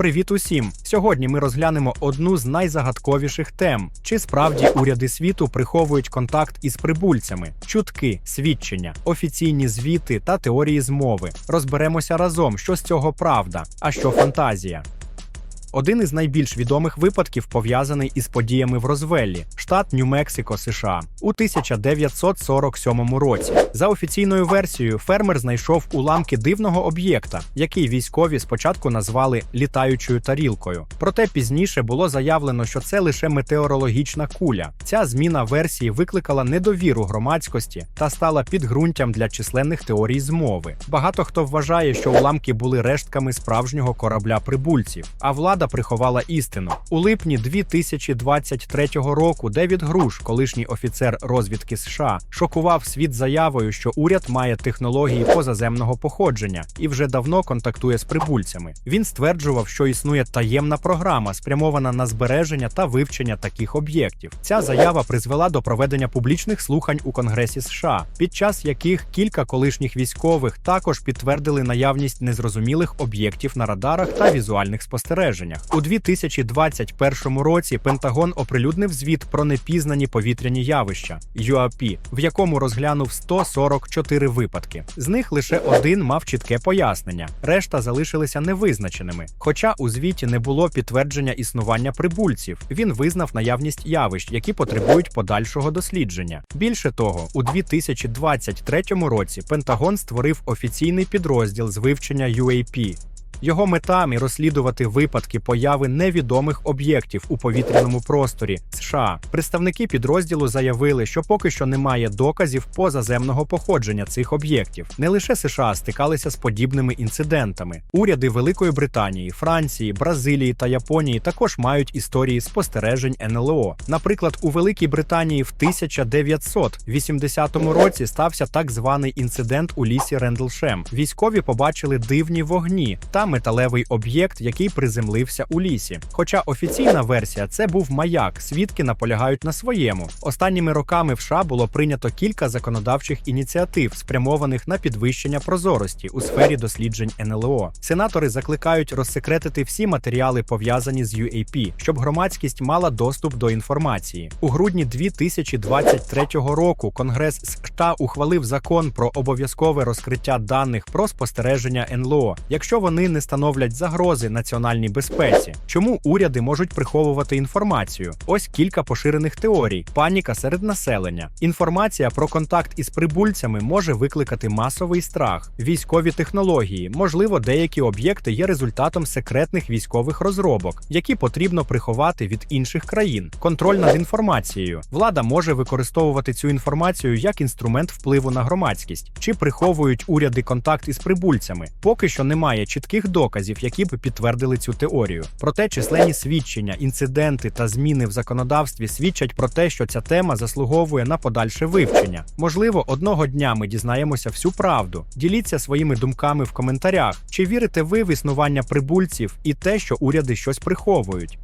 Привіт усім! Сьогодні ми розглянемо одну з найзагадковіших тем: чи справді уряди світу приховують контакт із прибульцями, чутки, свідчення, офіційні звіти та теорії змови. Розберемося разом, що з цього правда, а що фантазія. Один із найбільш відомих випадків пов'язаний із подіями в Розвеллі, штат Нью-Мексико, США, у 1947 році. За офіційною версією, фермер знайшов уламки дивного об'єкта, який військові спочатку назвали літаючою тарілкою. Проте пізніше було заявлено, що це лише метеорологічна куля. Ця зміна версії викликала недовіру громадськості та стала підґрунтям для численних теорій змови. Багато хто вважає, що уламки були рештками справжнього корабля прибульців, а влада приховала істину. У липні 2023 року Девід Груш, колишній офіцер розвідки США, шокував світ заявою, що уряд має технології позаземного походження і вже давно контактує з прибульцями. Він стверджував, що існує таємна програма, спрямована на збереження та вивчення таких об'єктів. Ця заява призвела до проведення публічних слухань у Конгресі США, під час яких кілька колишніх військових також підтвердили наявність незрозумілих об'єктів на радарах та візуальних спостереженнях. У 2021 році Пентагон оприлюднив звіт про непізнані повітряні явища UAP, в якому розглянув 144 випадки. З них лише один мав чітке пояснення, решта залишилися невизначеними. Хоча у звіті не було підтвердження існування прибульців, він визнав наявність явищ, які потребують подальшого дослідження. Більше того, у 2023 році Пентагон створив офіційний підрозділ з вивчення UAP. Його метами розслідувати випадки появи невідомих об'єктів у повітряному просторі США. Представники підрозділу заявили, що поки що немає доказів позаземного походження цих об'єктів. Не лише США стикалися з подібними інцидентами. Уряди Великої Британії, Франції, Бразилії та Японії також мають історії спостережень НЛО. Наприклад, у Великій Британії в 1980 році стався так званий інцидент у лісі Рендлшем. Військові побачили дивні вогні та металевий об'єкт, який приземлився у лісі. Хоча офіційна версія це був маяк, свідки наполягають на своєму. Останніми роками в США було прийнято кілька законодавчих ініціатив, спрямованих на підвищення прозорості у сфері досліджень НЛО. Сенатори закликають розсекретити всі матеріали пов'язані з UAP, щоб громадськість мала доступ до інформації. У грудні 2023 року Конгрес США ухвалив закон про обов'язкове розкриття даних про спостереження НЛО, якщо вони не становлять загрози національній безпеці. Чому уряди можуть приховувати інформацію? Ось кілька поширених теорій: паніка серед населення. Інформація про контакт із прибульцями може викликати масовий страх, військові технології. Можливо, деякі об'єкти є результатом секретних військових розробок, які потрібно приховати від інших країн. Контроль над інформацією. Влада може використовувати цю інформацію як інструмент впливу на громадськість, чи приховують уряди контакт із прибульцями. Поки що немає чітких доказів, які б підтвердили цю теорію. Проте численні свідчення, інциденти та зміни в законодавстві свідчать про те, що ця тема заслуговує на подальше вивчення. Можливо, одного дня ми дізнаємося всю правду. Діліться своїми думками в коментарях. Чи вірите ви в існування прибульців і те, що уряди щось приховують?